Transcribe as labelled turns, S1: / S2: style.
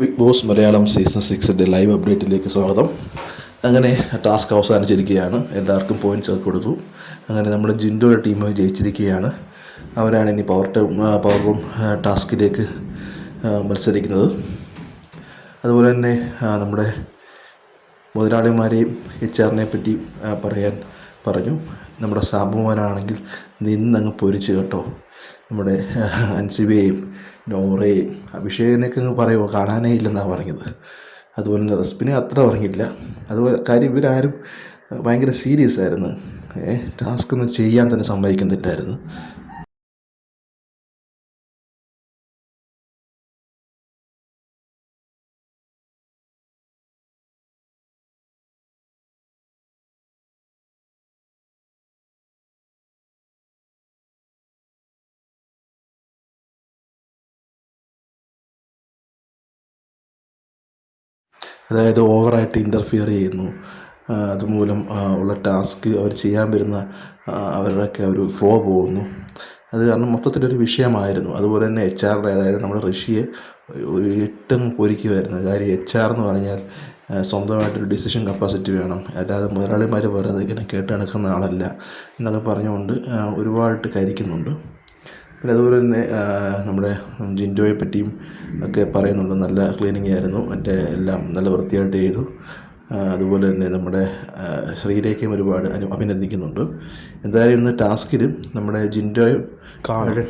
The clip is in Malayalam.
S1: ബിഗ് ബോസ് മലയാളം സീസൺ സിക്സിന്റെ ലൈവ് അപ്ഡേറ്റിലേക്ക് സ്വാഗതം. അങ്ങനെ ടാസ്ക് അവസാനിച്ചിരിക്കുകയാണ്. എല്ലാവർക്കും പോയിന്റ്സ് ഒക്കെ കൊടുത്തു. അങ്ങനെ നമ്മുടെ ജിൻഡോയുടെ ടീം ജയിച്ചിരിക്കുകയാണ്. അവരാണ് ഇനി പവർ ടൈം പവർ റൂം ടാസ്കിലേക്ക് മത്സരിക്കുന്നത്. അതുപോലെ തന്നെ നമ്മുടെ മുതലാളിമാരെയും എച്ച് ആറിനെ പറ്റി പറയാൻ പറഞ്ഞു. നമ്മുടെ സാബുമാനാണെങ്കിൽ നിന്നങ്ങ് പൊരിച്ചു കേട്ടോ. നമ്മുടെ അൻസിബയെയും നോറയെയും അഭിഷേകിനെയൊക്കെ അങ്ങ് പറയുമോ? കാണാനേ ഇല്ലെന്നാണ് പറഞ്ഞത്. അതുപോലെ തന്നെ റെസ്പിനെ അത്ര പറഞ്ഞില്ല അതുപോലെ കാര്യം ഇവരാരും ഭയങ്കര സീരിയസ് ആയിരുന്നു. ടാസ്ക്കൊന്നും ചെയ്യാൻ തന്നെ സമ്മതിക്കുന്നില്ലായിരുന്നു. അതായത് ഓവറായിട്ട് ഇന്റർഫിയർ ചെയ്യുന്നു. അതുമൂലം ഉള്ള ടാസ്ക് അവർ ചെയ്യാൻ വരുന്ന അവരുടെയൊക്കെ ഒരു ഫ്ലോ പോകുന്നു. അത് കാരണം മൊത്തത്തിലൊരു വിഷയമായിരുന്നു. അതുപോലെ തന്നെ എച്ച് ആറിന്റെ അതായത് നമ്മുടെ ഋഷിയെ ഏറ്റവും പൊരിക്കുമായിരുന്നു കാര്യം എച്ച് ആർ എന്ന് പറഞ്ഞാൽ സ്വന്തമായിട്ടൊരു ഡിസിഷൻ കപ്പാസിറ്റി വേണം. അല്ലാതെ മുതലാളിമാർ പറയുന്നത് ഇങ്ങനെ കേട്ട് നടക്കുന്ന ആളല്ല എന്നൊക്കെ പറഞ്ഞുകൊണ്ട് ഒരുപാട് കരിക്കുന്നുണ്ട് പിന്നെ അതുപോലെ തന്നെ നമ്മുടെ ജിന്റോയെ പറ്റിയും ഒക്കെ പറയുന്നുണ്ട്. നല്ല ക്ലീനിങ് ആയിരുന്നു. മറ്റേ എല്ലാം നല്ല വൃത്തിയായിട്ട് ചെയ്തു. അതുപോലെ തന്നെ നമ്മുടെ ശ്രീരേഖയും ഒരുപാട് അഭിനന്ദിക്കുന്നുണ്ട്. എന്തായാലും ഇന്ന് ടാസ്കിൽ നമ്മുടെ ജിന്റോയും അവരുടെ